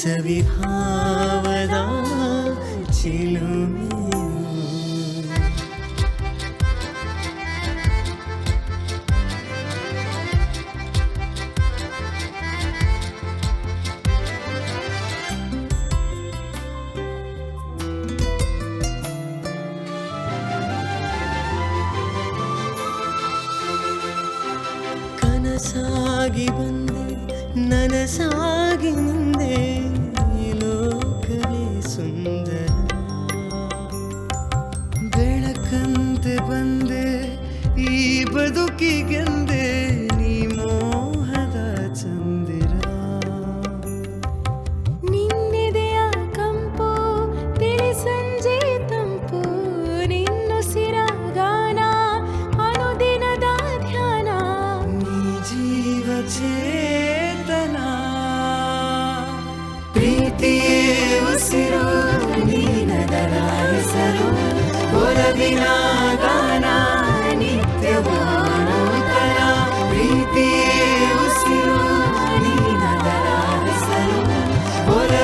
ಸವಿಭಾವದ ಚಿಲುಮೆಯು ಕನಸಾಗಿ ಬಂದೆ ನನಸಾಗಿ ನಿಂದೆ ಬದುಕಿಗೆಂದೆ ನೀ ಮೋಹದ ಚಂದಿರ. ನಿನ್ನೆದೆಯ ಕಂಪು ತಿಳಿ ಸಂಜೆ ತಂಪು ನಿನ್ನುಸಿರ ಗಾನ ಅನುದಿನದ ಧ್ಯಾನ. ನೀ ಜೀವ ಚೇತನ ಪ್ರೀತಿಯೇ ಉಸಿರು ನೀನದರ ಹೆಸರು ಒಲವಿನ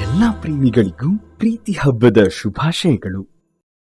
ಎಲ್ಲ ಪ್ರೇಮಿಗಳಿಗೂ ಪ್ರೀತಿ ಹಬ್ಬದ ಶುಭಾಶಯಗಳು.